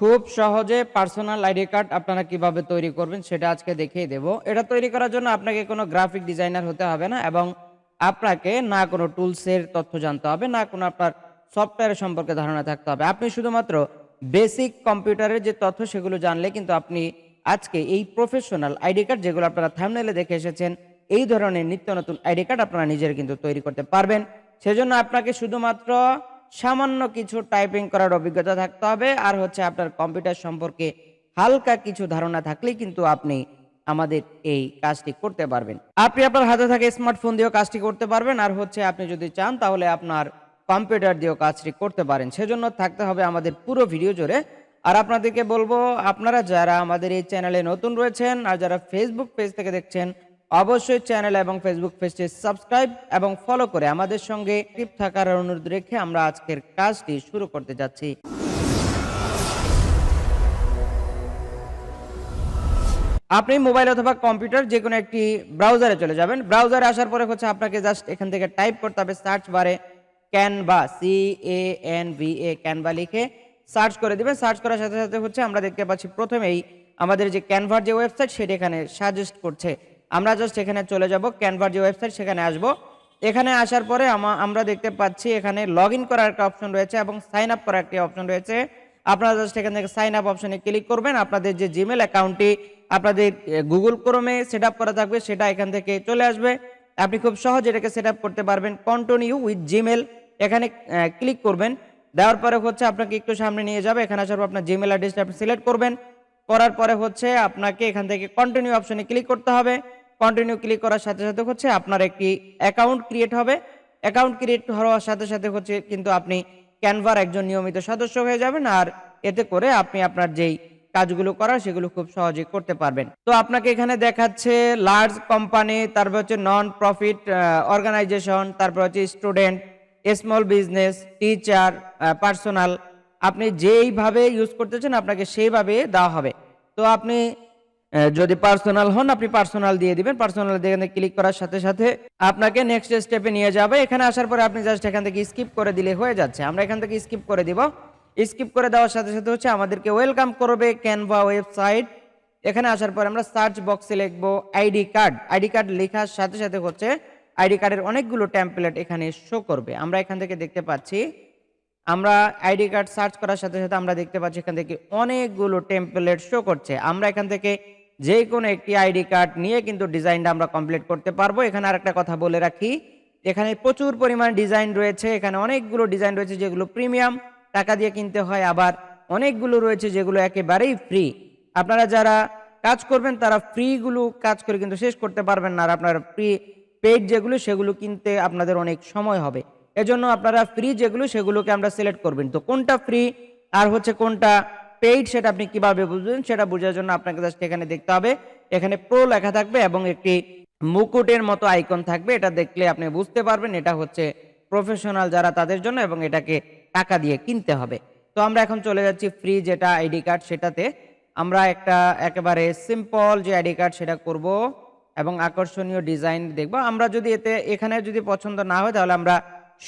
খুব সহজে personal ID card আপনারা কীভাবে তৈরি করবেন সেটা আজকে দেখিয়ে দেব। এটা তৈরি করার জন্য আপনাকে কোনো গ্রাফিক ডিজাইনার হতে হবে না এবং আপনাকে না কোনো টুলসের তথ্য জানতে হবে, না কোনো আপনার সফটওয়্যার সম্পর্কে ধারণা থাকতে হবে। আপনি শুধুমাত্র বেসিক কম্পিউটারের যে তথ্য সেগুলো জানলে কিন্তু আপনি আজকে এই প্রফেশনাল আইডি কার্ড যেগুলো আপনারা থামনেলে দেখে এসেছেন, এই ধরনের নিত্য নতুন আইডি কার্ড আপনারা নিজের কিন্তু তৈরি করতে পারবেন। সেজন্য আপনাকে শুধুমাত্র সামান্য কিছু টাইপিং করার অভিজ্ঞতা থাকতে হবে। আর হচ্ছে আপনার কম্পিউটার সম্পর্কে হালকা কিছু ধারণা থাকলেই কিন্তু আপনি আমাদের এই কাজটি করতে পারবেন। আপনি আপনার হাতে থাকে স্মার্টফোন দিয়েও কাজটি করতে পারবেন। আর হচ্ছে আপনি যদি চান তাহলে আপনার কম্পিউটার দিয়েও কাজটি করতে পারেন। সেজন্য থাকতে হবে আমাদের পুরো ভিডিও জুড়ে। আর আপনাদেরকে বলব, আপনারা যারা আমাদের এই চ্যানেলে নতুন রয়েছেন আর যারা ফেসবুক পেজ থেকে দেখছেন অবশ্যই চ্যানেল এবং ফেসবুক পেজটি সাবস্ক্রাইব এবং ফলো করে আমাদের সঙ্গে টিপ থাকার অনুরোধ রেখে আমরা আজকের কাজটি শুরু করতে যাচ্ছি। আপনি মোবাইল অথবা কম্পিউটার যে কোনো একটি ব্রাউজারে চলে যাবেন। ব্রাউজারে আসার পরে হচ্ছে আপনাকে জাস্ট এখান থেকে টাইপ করতে হবে সার্চ বারে Canva C A N V A Canva লিখে সার্চ করে দেবেন। সার্চ করার সাথে সাথে হচ্ছে আমরা দেখতে পাচ্ছি প্রথমেই আমাদের যে ক্যানভার যে ওয়েবসাইট সেটা এখানে সাজেস্ট করছে। আমরা জাস্ট এখানে চলে যাব ক্যানভার যে ওয়েবসাইট সেখানে আসব। এখানে আসার পরে আমরা দেখতে পাচ্ছি এখানে লগ করার একটা অপশন রয়েছে এবং সাইন আপ করার একটি অপশন রয়েছে। আপনারা জাস্ট এখান থেকে সাইন আপ অপশনে ক্লিক করবেন। আপনাদের যে জিমেল অ্যাকাউন্টটি আপনাদের গুগল ক্রোমে সেট করা থাকবে, সেটা এখান থেকে চলে আসবে। আপনি খুব সহজে এটাকে সেট করতে পারবেন। কন্টিনিউ উইথ জিমেল এখানে ক্লিক করবেন। দেওয়ার পরে হচ্ছে আপনাকে একটু সামনে নিয়ে যাবে। এখানে আসার পর আপনার জিমেল অ্যাড্রেসটা আপনি সিলেক্ট করবেন। করার পরে হচ্ছে আপনাকে এখান থেকে কন্টিনিউ অপশনে ক্লিক করতে হবে। কন্টিনিউ ক্লিক করার সাথে সাথে হচ্ছে আপনার একটি অ্যাকাউন্ট ক্রিয়েট হবে। অ্যাকাউন্ট ক্রিয়েট হওয়ার সাথে সাথে হচ্ছে কিন্তু আপনি ক্যানভার একজন নিয়মিত সদস্য হয়ে যাবেন আর এতে করে আপনি আপনার যেই কাজগুলো করার সেগুলো খুব সহজে করতে পারবেন। তো আপনাকে এখানে দেখাচ্ছে লার্জ কোম্পানি তারপর হচ্ছে নন প্রফিট অর্গানাইজেশন তারপর হচ্ছে student small business teacher personal আপনি যেইভাবে ইউজ করতেছেন আপনাকে সেইভাবে দেওয়া হবে। তো আপনি যদি পার্সোনাল হন, আপনি পার্সোনাল দিয়ে দিবেন। পার্সোনাল দিয়ে ক্লিক করার সাথে সাথে আপনাকে নেক্সট স্টেপে নিয়ে যাবে। এখানে আসার পরে আপনি জাস্ট এখান থেকে স্কিপ করে দিলে হয়ে যাচ্ছে। আমরা এখান থেকে স্কিপ করে দিব। স্কিপ করে দেওয়ার সাথে সাথে হচ্ছে আমাদেরকে ওয়েলকাম করবে ক্যানভা ওয়েবসাইট এখানে আসার পর আমরা সার্চ বক্সে লিখব আইডি কার্ড আইডি কার্ড লেখার সাথে সাথে হচ্ছে আইডি কার্ডের অনেকগুলো টেমপ্লেট এখানে শো করবে। আমরা এখান থেকে দেখতে পাচ্ছি, আমরা আইডি কার্ড সার্চ করার সাথে সাথে আমরা দেখতে পাচ্ছি এখান থেকে অনেকগুলো টেমপ্লেট শো করছে। আমরা এখান থেকে যে কোনো একটি আইডি কার্ড নিয়ে কিন্তু ডিজাইনটা আমরা কমপ্লিট করতে পারব। এখানে আরেকটা কথা বলে রাখি, এখানে প্রচুর পরিমাণ ডিজাইন রয়েছে, এখানে অনেকগুলো ডিজাইন রয়েছে যেগুলো প্রিমিয়াম, টাকা দিয়ে কিনতে হয়, আবার অনেকগুলো রয়েছে যেগুলো একেবারেই ফ্রি আপনারা যারা কাজ করবেন, তারা ফ্রিগুলো কাজ করে কিন্তু শেষ করতে পারবেন না, আর আপনারা ফ্রি পেড যেগুলো, সেগুলো কিনতে আপনাদের অনেক সময় হবে। এজন্য আপনারা ফ্রি যেগুলো, সেগুলোকে আমরা সিলেক্ট করবেন। তো কোনটা ফ্রি আর হচ্ছে কোনটা পেইড সেটা আপনি কীভাবে বুঝবেন সেটা বোঝার জন্য আপনাকে জাস্ট এখানে দেখতে হবে। এখানে প্রো লেখা থাকবে এবং একটি মুকুটের মতো আইকন থাকবে। এটা দেখলে আপনি বুঝতে পারবেন এটা হচ্ছে প্রফেশনাল যারা তাদের জন্য এবং এটাকে টাকা দিয়ে কিনতে হবে। তো আমরা এখন চলে যাচ্ছি ফ্রি যেটা আইডি কার্ড সেটাতে। আমরা একটা একেবারে সিম্পল যে আইডি কার্ড সেটা করব এবং আকর্ষণীয় ডিজাইন দেখব। আমরা যদি এতে, এখানে যদি পছন্দ না হয় তাহলে আমরা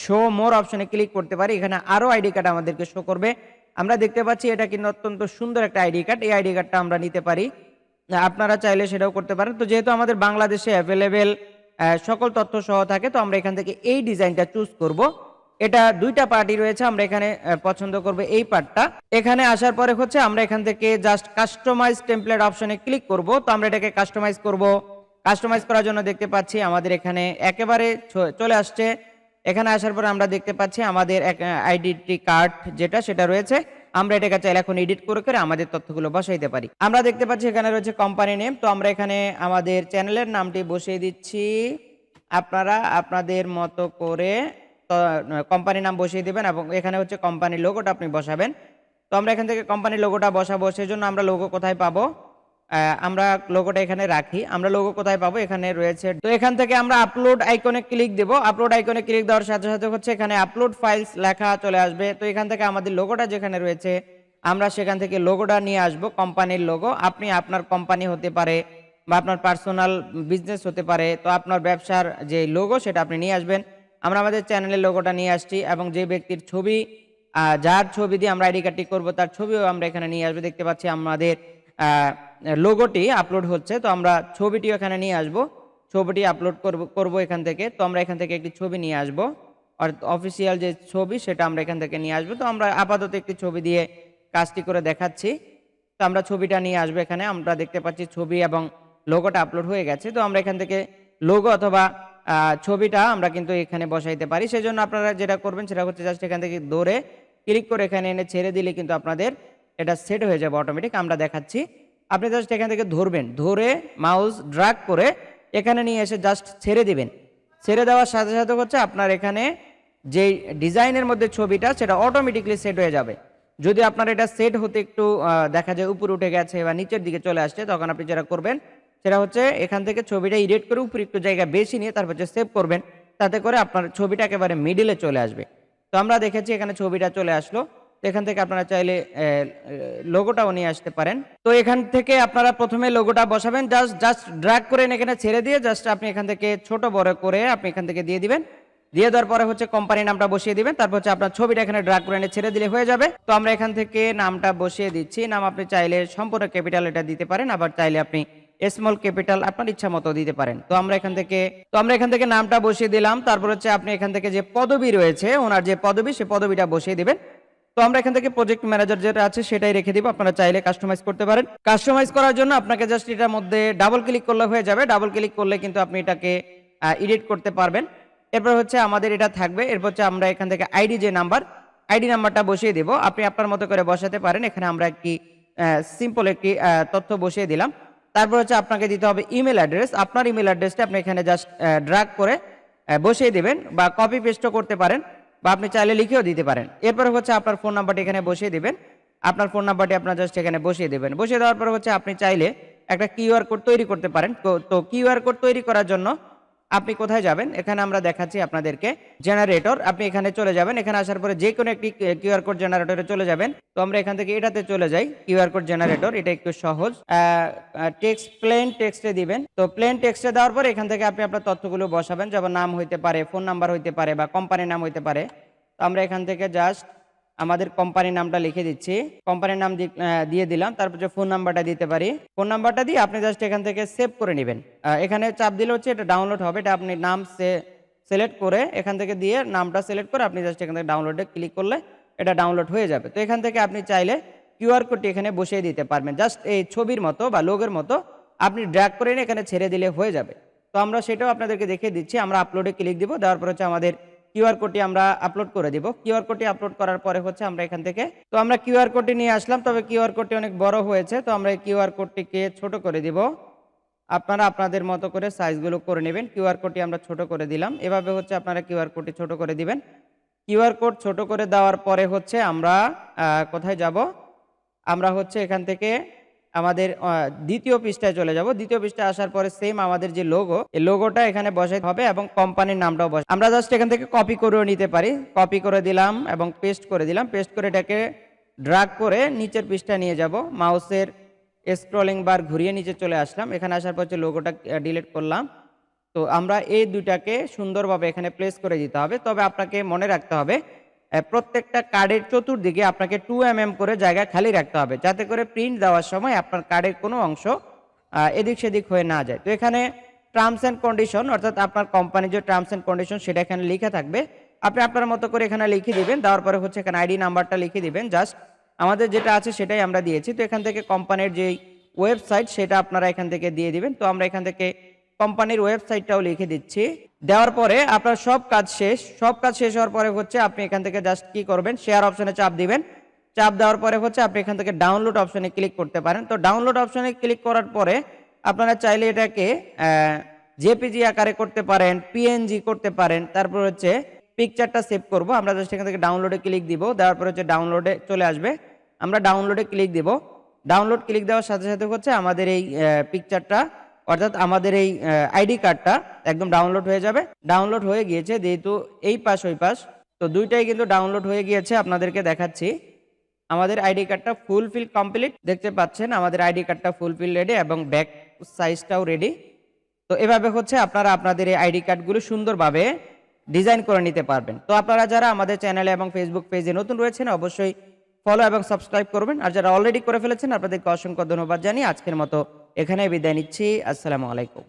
শো মোর অপশনে ক্লিক করতে পারি। এখানে আরও আইডি কার্ড আমাদেরকে শো করবে। আমরা দেখতে পাচ্ছি এটা কিন্তু অত্যন্ত সুন্দর একটা আইডি কার্ড। এই আইডি কার্ডটা আমরা নিতে পারি। আপনারা চাইলে সেটাও করতে পারেন। তো যেহেতু আমাদের বাংলাদেশে অ্যাভেলেবেল সকল তথ্য সহ থাকে, তো আমরা এখান থেকে এই ডিজাইনটা চুজ করব। এটা দুইটা পার্টি রয়েছে, আমরা এখানে পছন্দ করব এই পার্টটা এখানে আসার পরে হচ্ছে আমরা এখান থেকে জাস্ট কাস্টমাইজ টেমপ্লেট অপশনে ক্লিক করব। তো আমরা এটাকে কাস্টমাইজ করব। কাস্টমাইজ করার জন্য দেখতে পাচ্ছি আমাদের এখানে একেবারে চলে আসছে এখানে আসার পর আমরা দেখতে পাচ্ছি আমাদের এক আইডেন্টি কার্ড যেটা, সেটা রয়েছে। আমরা এটাকে চাইলে এখন এডিট করে করে আমাদের তথ্যগুলো বসাইতে পারি। আমরা দেখতে পাচ্ছি এখানে রয়েছে কোম্পানি নেম তো আমরা এখানে আমাদের চ্যানেলের নামটি বসিয়ে দিচ্ছি। আপনারা আপনাদের মতো করে কোম্পানির নাম বসিয়ে দেবেন এবং এখানে হচ্ছে কোম্পানির লোগোটা আপনি বসাবেন। তো আমরা এখান থেকে কোম্পানির লোগোটা বসাবো। সেজন্য আমরা লোগো কোথায় পাবো? আমরা লোগোটা এখানে রাখি। আমরা লোগো কোথায় পাবো? এখানে রয়েছে। তো এখান থেকে আমরা আপলোড আইকনে ক্লিক দেব। আপলোড আইকনে ক্লিক দেওয়ার সাথে সাথে হচ্ছে এখানে আপলোড ফাইলস লেখা চলে আসবে। তো এখান থেকে আমাদের লোগোটা যেখানে রয়েছে, আমরা সেখান থেকে লোগোটা নিয়ে আসব কোম্পানির লোগো আপনি আপনার কোম্পানি হতে পারে বা আপনার পার্সোনাল বিজনেস হতে পারে। তো আপনার ব্যবসার যে লোগো সেটা আপনি নিয়ে আসবেন। আমরা আমাদের চ্যানেলের লোগোটা নিয়ে আসছি এবং যে ব্যক্তির ছবি যার ছবি দিয়ে আমরা আইডি কার্ডটি করব, তার ছবিও আমরা এখানে নিয়ে আসব। দেখতে পাচ্ছি আমাদের লোগোটি আপলোড হচ্ছে, তো আমরা ছবিটি এখানে নিয়ে আসব। ছবিটি আপলোড করব, করব এখান থেকে, তো আমরা এখান থেকে একটি ছবি নিয়ে আসব। আর অফিসিয়াল যে ছবি, সেটা আমরা এখান থেকে নিয়ে আসব। তো আমরা আপাতত একটি ছবি দিয়ে কাজটি করে দেখাচ্ছি। তো আমরা ছবিটা নিয়ে আসব এখানে, আমরা দেখতে পাচ্ছি ছবি এবং লোগোটা আপলোড হয়ে গেছে। তো আমরা এখান থেকে লোগো অথবা ছবিটা আমরা কিন্তু এখানে বসাইতে পারি। সেই জন্য আপনারা যেটা করবেন, সেটা হচ্ছে জাস্ট এখান থেকে ধরে ক্লিক করে এখানে এনে ছেড়ে দিলে কিন্তু আপনাদের এটা সেট হয়ে যাবে অটোমেটিক আমরা দেখাচ্ছি। আপনি জাস্ট এখান থেকে ধরবেন, ধরে মাউস ড্রাগ করে এখানে নিয়ে এসে জাস্ট ছেড়ে দিবেন। ছেড়ে দেওয়ার সাথে সাথে হচ্ছে আপনার এখানে যে ডিজাইনের মধ্যে ছবিটা, সেটা অটোমেটিকলি সেট হয়ে যাবে। যদি আপনার এটা সেট হতে একটু দেখা যায় উপরে উঠে গেছে বা নিচের দিকে চলে আসছে, তখন আপনি যেটা করবেন, সেটা হচ্ছে এখান থেকে ছবিটা ইডিট করে উপরে একটু জায়গা বেশি নিয়ে তারপর হচ্ছে সেভ করবেন। তাতে করে আপনার ছবিটা একেবারে মিডিলে চলে আসবে। তো আমরা দেখেছি এখানে ছবিটা চলে আসলো। এখান থেকে আপনারা চাইলে লোগোটাও নিয়ে আসতে পারেন। তো এখান থেকে আপনারা প্রথমে লোগোটা বসাবেন। জাস্ট জাস্ট ড্র্যাগ করে এখানে ছেড়ে দিয়ে জাস্ট আপনি এখান থেকে ছোট বড় করে আপনি এখান থেকে দিয়ে দিবেন। দিয়ে দেওয়ার পরে হচ্ছে কোম্পানি নামটা বসিয়ে দিবেন। তারপর হচ্ছে আপনার ছবিটা এখানে ড্রাগ করে এনে ছেড়ে দিলে হয়ে যাবে। তো আমরা এখান থেকে নামটা বসিয়ে দিচ্ছি। নাম আপনি চাইলে সম্পূর্ণ ক্যাপিটাল এটা দিতে পারেন। আবার চাইলে আপনি স্মল ক্যাপিটাল আপনার ইচ্ছা মতো দিতে পারেন। তো আমরা এখান থেকে, তো আমরা এখান থেকে নামটা বসিয়ে দিলাম। তারপর হচ্ছে আপনি এখান থেকে যে পদবি রয়েছে, ওনার যে পদবি, সে পদবিটা বসিয়ে দিবেন। তো আমরা এখান থেকে প্রজেক্ট ম্যানেজার যেটা আছে সেটাই রেখে দিব। আপনারা চাইলে কাস্টমাইজ করতে পারেন। কাস্টমাইজ করার জন্য আপনাকে জাস্ট এটার মধ্যে ডাবল ক্লিক করলে হয়ে যাবে। ডাবল ক্লিক করলে কিন্তু আপনি এটাকে এডিট করতে পারবেন। এরপর হচ্ছে আমাদের এটা থাকবে। এরপর হচ্ছে আমরা এখান থেকে আইডি যে নাম্বার আইডি নাম্বারটা বসিয়ে দিব। আপনি আপনার মতো করে বসাতে পারেন। এখানে আমরা একটি সিম্পল একটি তথ্য বসিয়ে দিলাম। তারপর হচ্ছে আপনাকে দিতে হবে ইমেল অ্যাড্রেস আপনার ইমেল অ্যাড্রেসটা আপনি এখানে জাস্ট ড্রাগ করে বসিয়ে দেবেন বা কপি পেস্টও করতে পারেন। বা আপনি চাইলে লিখেও দিতে পারেন। এরপর হচ্ছে আপনার ফোন নাম্বারটি এখানে বসিয়ে দেবেন। আপনার ফোন নাম্বারটি আপনার জাস্ট এখানে বসিয়ে দেবেন। বসিয়ে দেওয়ার পর হচ্ছে আপনি চাইলে একটা কিউআর কোড তৈরি করতে পারেন। তো- কিউআর কোড তৈরি করার জন্য আপনি কোথায় যাবেন? এখানে আমরা দেখাচ্ছি আপনাদেরকে জেনারেটর আপনি এখানে চলে যাবেন। এখানে আসার পরে যে কোনো একটি কিউআর কোড জেনারেটরে চলে যাবেন। তো আমরা এখান থেকে এটাতে চলে যাই। কিউআর কোড জেনারেটর এটা একটু সহজ। টেক্সট প্লেন টেক্সটে দিবেন। তো প্লেন টেক্সটে দেওয়ার পরে এখান থেকে আপনি আপনার তথ্যগুলো বসাবেন। যেমন নাম হইতে পারে ফোন নাম্বার হইতে পারে বা কোম্পানির নাম হইতে পারে। তো আমরা এখান থেকে জাস্ট আমাদের কোম্পানির নামটা লিখে দিচ্ছি। কোম্পানির নাম দিয়ে দিলাম, তারপর যে ফোন নাম্বারটা দিতে পারি। ফোন নাম্বারটা দিয়ে আপনি জাস্ট এখান থেকে সেভ করে নেবেন। এখানে চাপ দিলে হচ্ছে এটা ডাউনলোড হবে, এটা আপনি নাম সে সিলেক্ট করে এখান থেকে দিয়ে নামটা সিলেক্ট করে আপনি জাস্ট এখান থেকে ডাউনলোডে ক্লিক করলে এটা ডাউনলোড হয়ে যাবে। তো এখান থেকে আপনি চাইলে কিউআর কোডটি এখানে বসিয়ে দিতে পারবেন। জাস্ট এই ছবির মতো বা লোগের মতো আপনি ড্র্যাগ করে এখানে ছেড়ে দিলে হয়ে যাবে। তো আমরা সেটাও আপনাদেরকে দেখিয়ে দিচ্ছি, আমরা আপলোডে ক্লিক দিব, দেওয়ার পর হচ্ছে আমাদের কিউআর কোডটি আমরা আপলোড করে দিব। কিউআর কোডটি আপলোড করার পরে হচ্ছে আমরা এখান থেকে তো আমরা কিউআর কোডটি নিয়ে আসলাম, তবে কিউআর কোডটি অনেক বড় হয়েছে, তো আমরা এই কিউআর কোডটিকে ছোট করে দিব। আপনারা আপনাদের মতো করে সাইজগুলো করে নেবেন। কিউআর কোডটি আমরা ছোট করে দিলাম। এভাবে হচ্ছে আপনারা কিউআর কোডটি ছোট করে দিবেন। কিউআর কোড ছোট করে দেওয়ার পরে হচ্ছে আমরা কোথায় যাব? আমরা হচ্ছে এখান থেকে আমাদের দ্বিতীয় পৃষ্ঠায় চলে যাব। দ্বিতীয় পৃষ্ঠায় আসার পরে সেম আমাদের যে লোগো এই লোগোটা এখানে বসাইতে হবে এবং কোম্পানির নামটাও বসে আমরা জাস্ট এখান থেকে কপি করেও নিতে পারি। কপি করে দিলাম এবং পেস্ট করে দিলাম। পেস্ট করে এটাকে ড্রাগ করে নিচের পৃষ্ঠায় নিয়ে যাব। মাউসের স্ক্রলিং বার ঘুরিয়ে নিচে চলে আসলাম। এখানে আসার পর লোগোটা ডিলিট করলাম। তো আমরা এই দুইটাকে সুন্দরভাবে এখানে প্লেস করে দিতে হবে। তবে আপনাকে মনে রাখতে হবে প্রত্যেকটা কার্ডের চতুর্দিকে আপনাকে টু এম এম করে জায়গা খালি রাখতে হবে, যাতে করে প্রিন্ট দেওয়ার সময় আপনার কার্ডের কোনো অংশ এদিক সেদিক হয়ে না যায়। তো এখানে টার্মস অ্যান্ড কন্ডিশন অর্থাৎ আপনার কোম্পানির যে টার্মস অ্যান্ড কন্ডিশন সেটা এখানে লেখা থাকবে। আপনি আপনার মতো করে এখানে লিখে দিবেন, দেওয়ার পরে হচ্ছে এখানে আইডি নাম্বারটা লিখে দিবেন জাস্ট আমাদের যেটা আছে সেটাই আমরা দিয়েছি। তো এখান থেকে কোম্পানির যে ওয়েবসাইট সেটা আপনারা এখান থেকে দিয়ে দিবেন। তো আমরা এখান থেকে কোম্পানির ওয়েবসাইটটাও লিখে দিচ্ছি। দেওয়ার পরে আপনার সব কাজ শেষ। সব কাজ শেষ হওয়ার পরে হচ্ছে আপনি এখান থেকে জাস্ট কি করবেন শেয়ার অপশনে চাপ দিবেন। চাপ দেওয়ার পরে হচ্ছে আপনি এখান থেকে ডাউনলোড অপশনে ক্লিক করতে পারেন। তো ডাউনলোড অপশনে ক্লিক করার পরে আপনারা চাইলে এটাকে জেপিজি আকারে করতে পারেন পিএনজি করতে পারেন। তারপর হচ্ছে পিকচারটা সেভ করব। আমরা জাস্ট এখান থেকে ডাউনলোডে ক্লিক দিব। দেওয়ার পরে হচ্ছে ডাউনলোডে চলে আসবে। আমরা ডাউনলোডে ক্লিক দিব। ডাউনলোড ক্লিক দেওয়ার সাথে সাথে হচ্ছে আমাদের এই পিকচারটা অর্থাৎ আমাদের এই আইডি কার্ডটা একদম ডাউনলোড হয়ে যাবে। ডাউনলোড হয়ে গিয়েছে, যেহেতু এই পাশ, ওই পাশ। তো দুইটাই কিন্তু ডাউনলোড হয়ে গিয়েছে আপনাদেরকে দেখাচ্ছি। আমাদের আইডি কার্ডটা ফুলফিল কমপ্লিট। দেখতে পাচ্ছেন, আমাদের আইডি কার্ডটা ফুলফিল রেডি এবং ব্যাক সাইজটাও রেডি। তো এভাবে হচ্ছে আপনারা আপনাদের এই আইডি কার্ডগুলো সুন্দরভাবে ডিজাইন করে নিতে পারবেন। তো আপনারা যারা আমাদের চ্যানেলে এবং ফেসবুক পেজে নতুন রয়েছেন, অবশ্যই ফলো এবং সাবস্ক্রাইব করবেন। আর যারা অলরেডি করে ফেলেছেন, আপনাদেরকে অসংখ্য ধন্যবাদ জানিয়ে আজকের মতো এখানে বিদায় নিচ্ছি। আসসালামু আলাইকুম।